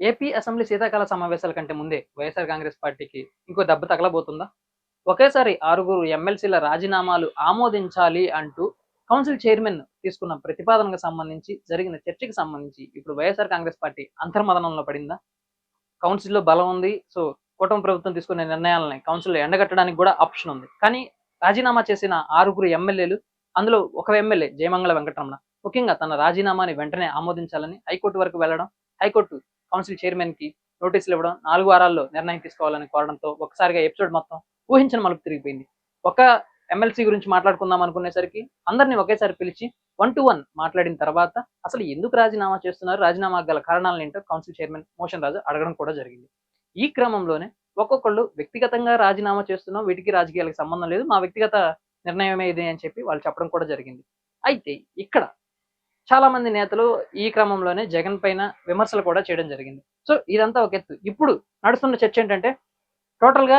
AP assembly శీతాకాల సమావేశాల కంటే ముందే వైఎస్ఆర్ కాంగ్రెస్ పార్టీకి ఇంకో దెబ్బ తగలబోతుందా? ఒకేసారి ఆరుగురు ఎమ్మెల్సీల రాజీనామాలు ఆమోదించాలి అంటూ కౌన్సిల్ చైర్మన్ తీసుకున్న ప్రతిపాదనకు సంబంధించి జరిగిన చర్చకి సంబంధించి ఇప్పుడు వైఎస్ఆర్ కాంగ్రెస్ పార్టీ అంతర్మదనంలో పడిందా? కౌన్సిల్లో బలం ఉంది సో కూటమి ప్రభుత్వం తీసుకునే నిర్ణయాలని కౌన్సిల్ ఎండగట్టడానికి కూడా ఆప్షన్ ఉంది. కానీ రాజీనామా చేసిన ఆరుగురు ఎమ్మెల్యేలు అందులో ఒక ఎమ్మెల్యే జయమంగళ వెంకటరమణ. ముఖ్యంగా తన రాజీనామాని వెంటనే ఆమోదించాలని హైకోర్టు వరకు వెళ్ళడం హైకోర్టు కౌన్సిల్ చైర్మన్కి నోటీసులు ఇవ్వడం నాలుగు వారాల్లో నిర్ణయం తీసుకోవాలని కోరడంతో ఒకసారిగా ఎపిసోడ్ మొత్తం ఊహించిన మలుపు తిరిగిపోయింది. ఒక ఎమ్మెల్సీ గురించి మాట్లాడుకుందాం అనుకునేసరికి అందరినీ ఒకేసారి పిలిచి వన్ టు వన్ మాట్లాడిన తర్వాత అసలు ఎందుకు రాజీనామా చేస్తున్నారు రాజీనామా గల కారణాలు ఏంటో కౌన్సిల్ చైర్మన్ మోషన్ రాజు అడగడం కూడా జరిగింది. ఈ క్రమంలోనే ఒక్కొక్కళ్ళు వ్యక్తిగతంగా రాజీనామా చేస్తున్నాం వీటికి రాజకీయాలకు సంబంధం లేదు మా వ్యక్తిగత నిర్ణయమే ఇది అని చెప్పి వాళ్ళు చెప్పడం కూడా జరిగింది. అయితే ఇక్కడ చాలా మంది నేతలు ఈ క్రమంలోనే జగన్ పైన విమర్శలు కూడా చేయడం జరిగింది. సో ఇదంతా ఒక ఎత్తు. ఇప్పుడు నడుస్తున్న చర్చ ఏంటంటే టోటల్గా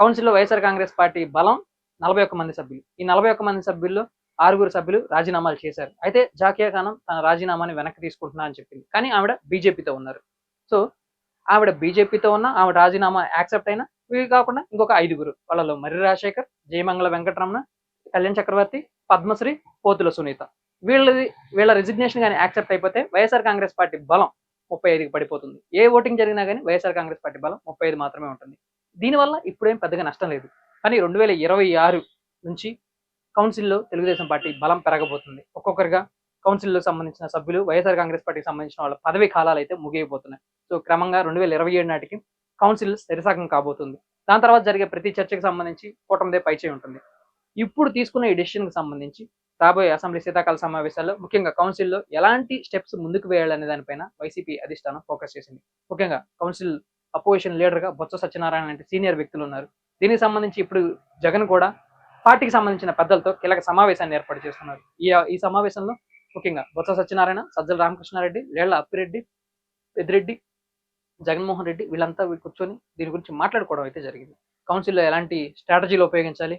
కౌన్సిల్లో వైఎస్ఆర్ కాంగ్రెస్ పార్టీ బలం నలభై ఒక్క మంది సభ్యులు. ఈ నలభై ఒక్క మంది సభ్యుల్లో ఆరుగురు సభ్యులు రాజీనామాలు చేశారు. అయితే జాకియా ఖానం తన రాజీనామాని వెనక్కి తీసుకుంటున్నా అని చెప్పింది. కానీ ఆవిడ బీజేపీతో ఉన్నారు. సో ఆవిడ బీజేపీతో ఉన్న ఆవిడ రాజీనామా యాక్సెప్ట్ అయినా ఇవి కాకుండా ఇంకొక ఐదుగురు. వాళ్ళలో మర్రి రాజశేఖర్ జయమంగళ వెంకటరమణ కళ్యాణ్ చక్రవర్తి పద్మశ్రీ పోతుల సునీత. వీళ్ళది వీళ్ళ రిజిగ్నేషన్ కానీ యాక్సెప్ట్ అయిపోతే వైఎస్ఆర్ కాంగ్రెస్ పార్టీ బలం ముప్పై ఐదుకి పడిపోతుంది. ఏ ఓటింగ్ జరిగినా కానీ వైఎస్ఆర్ కాంగ్రెస్ పార్టీ బలం ముప్పై ఐదు మాత్రమే ఉంటుంది. దీనివల్ల ఇప్పుడేం పెద్దగా నష్టం లేదు. కానీ రెండు వేల ఇరవై ఆరు నుంచి కౌన్సిల్లో తెలుగుదేశం పార్టీ బలం పెరగబోతుంది. ఒక్కొక్కరిగా కౌన్సిల్లో సంబంధించిన సభ్యులు వైఎస్ఆర్ కాంగ్రెస్ పార్టీకి సంబంధించిన వాళ్ళ పదవి కాలాలు అయితే ముగియబోతున్నాయి. సో క్రమంగా రెండు వేల ఇరవై ఏడు నాటికి కౌన్సిల్ స్థిరసాగం కాబోతుంది. దాని తర్వాత జరిగే ప్రతి చర్చకు సంబంధించి కూటమిదే పైచే ఉంటుంది. ఇప్పుడు తీసుకున్న ఈ డెసిషన్కి సంబంధించి రాబోయే అసెంబ్లీ శీతాకాల సమావేశాల్లో ముఖ్యంగా కౌన్సిల్లో ఎలాంటి స్టెప్స్ ముందుకు వేయాలనే దానిపైన వైసీపీ అధిష్టానం ఫోకస్ చేసింది. ముఖ్యంగా కౌన్సిల్ అపోజిషన్ లీడర్గా బొత్స సత్యనారాయణ లాంటి సీనియర్ వ్యక్తులు ఉన్నారు. దీనికి సంబంధించి ఇప్పుడు జగన్ కూడా పార్టీకి సంబంధించిన పెద్దలతో కీలక సమావేశాన్ని ఏర్పాటు చేస్తున్నారు. ఈ ఈ సమావేశంలో ముఖ్యంగా బొత్స సత్యనారాయణ సజ్జల రామకృష్ణారెడ్డి లేళ్ళ అప్పిరెడ్డి పెద్దిరెడ్డి జగన్మోహన్ రెడ్డి వీళ్ళంతా కూర్చొని దీని గురించి మాట్లాడుకోవడం అయితే జరిగింది. కౌన్సిల్లో ఎలాంటి స్ట్రాటజీలు ఉపయోగించాలి?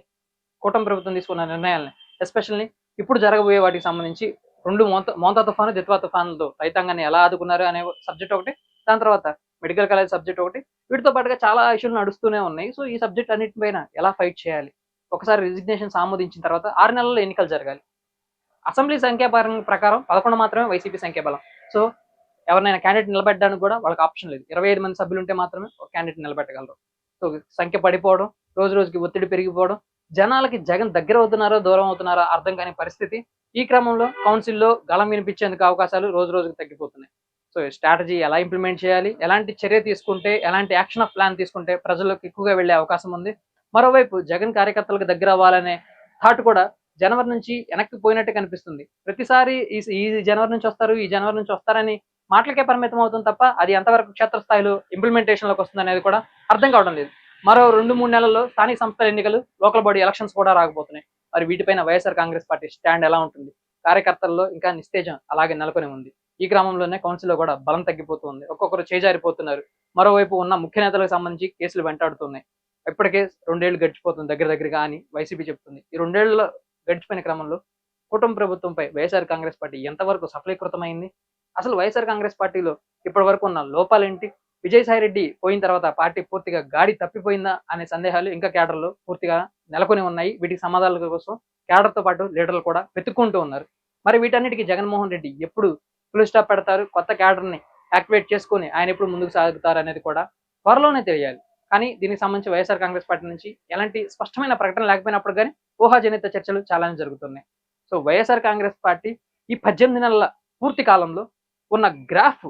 కూటమి ప్రభుత్వం తీసుకున్న నిర్ణయాలని ఎస్పెషల్లీ ఇప్పుడు జరగబోయే వాటికి సంబంధించి రెండు మోంత మోంతా తుఫాను దిత్వా తుఫాన్లతో రైతాంగాన్ని ఎలా ఆదుకున్నారు అనే సబ్జెక్ట్ ఒకటి దాని తర్వాత మెడికల్ కాలేజ్ సబ్జెక్ట్ ఒకటి. వీటితో పాటుగా చాలా ఇష్యూలు నడుస్తూనే ఉన్నాయి. సో ఈ సబ్జెక్ట్ అన్నిటిపైన ఎలా ఫైట్ చేయాలి? ఒకసారి రిజిగ్నేషన్ ఆమోదించిన తర్వాత ఆరు నెలల్లో ఎన్నికలు జరగాలి. అసెంబ్లీ సంఖ్యాపరం ప్రకారం పదకొండు మాత్రమే వైసీపీ సంఖ్యాబలం. సో ఎవరినైనా క్యాండిడేట్ నిలబెట్టడానికి కూడా వాళ్ళకి ఆప్షన్ లేదు. ఇరవై ఐదు మంది సభ్యులు ఉంటే మాత్రమే ఒక క్యాండిడేట్ నిలబెట్టగలరు. సో సంఖ్య పడిపోవడం రోజు రోజుకి ఒత్తిడి పెరిగిపోవడం జనాలకి జగన్ దగ్గర అవుతున్నారో దూరం అవుతున్నారో అర్థం కాని పరిస్థితి ఈ క్రమంలో కౌన్సిల్లో గలం వినిపించేందుకు అవకాశాలు రోజు రోజుకి తగ్గిపోతున్నాయి. సో స్ట్రాటజీ ఎలా ఇంప్లిమెంట్ చేయాలి? ఎలాంటి చర్య తీసుకుంటే ఎలాంటి యాక్షన్ ఆఫ్ ప్లాన్ తీసుకుంటే ప్రజలకు ఎక్కువగా వెళ్ళే అవకాశం ఉంది? మరోవైపు జగన్ కార్యకర్తలకు దగ్గర అవ్వాలనే థాట్ కూడా జనవరి నుంచి వెనక్కి పోయినట్టు కనిపిస్తుంది. ప్రతిసారి ఈ జనవరి నుంచి వస్తారు ఈ జనవరి నుంచి వస్తారని మాటలకే పరిమితం అవుతుంది తప్ప అది ఎంతవరకు క్షేత్రస్థాయిలో ఇంప్లిమెంటేషన్లోకి వస్తుంది అనేది కూడా అర్థం కావడం లేదు. మరో రెండు మూడు నెలల్లో స్థానిక సంస్థల ఎన్నికలు లోకల్ బాడీ ఎలక్షన్స్ కూడా రాకపోతున్నాయి. మరి వీటిపైన వైఎస్ఆర్ కాంగ్రెస్ పార్టీ స్టాండ్ ఎలా ఉంటుంది? కార్యకర్తల్లో ఇంకా నిస్తేజం అలాగే నెలకొని ఉంది. ఈ క్రమంలోనే కౌన్సిల్లో కూడా బలం తగ్గిపోతుంది ఒక్కొక్కరు చేజారిపోతున్నారు. మరోవైపు ఉన్న ముఖ్య నేతలకు సంబంధించి కేసులు వెంటాడుతున్నాయి. ఇప్పటికే రెండేళ్ళు గడిచిపోతుంది దగ్గర దగ్గరగా అని వైసీపీ చెప్తుంది. ఈ రెండేళ్ళ గడిచిపోయిన క్రమంలో కుటుంబ ప్రభుత్వంపై వైఎస్ఆర్ కాంగ్రెస్ పార్టీ ఎంతవరకు సఫలీకృతమైంది? అసలు వైఎస్ఆర్ కాంగ్రెస్ పార్టీలో ఇప్పటి వరకు ఉన్న లోపాలేంటి? విజయసాయి రెడ్డి పోయిన తర్వాత పార్టీ పూర్తిగా గాడి తప్పిపోయిందా అనే సందేహాలు ఇంకా కేడర్లు పూర్తిగా నెలకొని ఉన్నాయి. వీటికి సమాధానాల కోసం కేడర్తో పాటు లీడర్లు కూడా వెతుక్కుంటూ ఉన్నారు. మరి వీటన్నిటికీ జగన్మోహన్ రెడ్డి ఎప్పుడు ఫుల్ స్టాప్ పెడతారు? కొత్త క్యాడర్ని యాక్టివేట్ చేసుకుని ఆయన ఎప్పుడు ముందుకు సాగుతారు అనేది కూడా త్వరలోనే తెలియాలి. కానీ దీనికి సంబంధించి వైఎస్ఆర్ కాంగ్రెస్ పార్టీ నుంచి ఎలాంటి స్పష్టమైన ప్రకటన లేకపోయినప్పుడు కానీ ఊహాజనిత చర్చలు చాలానే జరుగుతున్నాయి. సో వైఎస్ఆర్ కాంగ్రెస్ పార్టీ ఈ పద్దెనిమిది నెలల పూర్తి కాలంలో ఉన్న గ్రాఫ్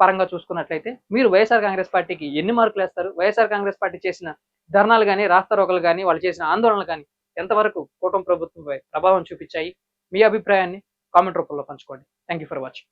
పరంగా చూసుకున్నట్లయితే మీరు వైఎస్ఆర్ కాంగ్రెస్ పార్టీకి ఎన్ని మార్కులు వేస్తారు? వైఎస్ఆర్ కాంగ్రెస్ పార్టీ చేసిన ధర్నాలు కానీ రాస్తారోకలు కానీ వాళ్ళు చేసిన ఆందోళనలు కానీ ఎంతవరకు కూటమి ప్రభుత్వంపై ప్రభావం చూపించాయి? మీ అభిప్రాయాన్ని కామెంట్ రూపంలో పంచుకోండి. Thank for watching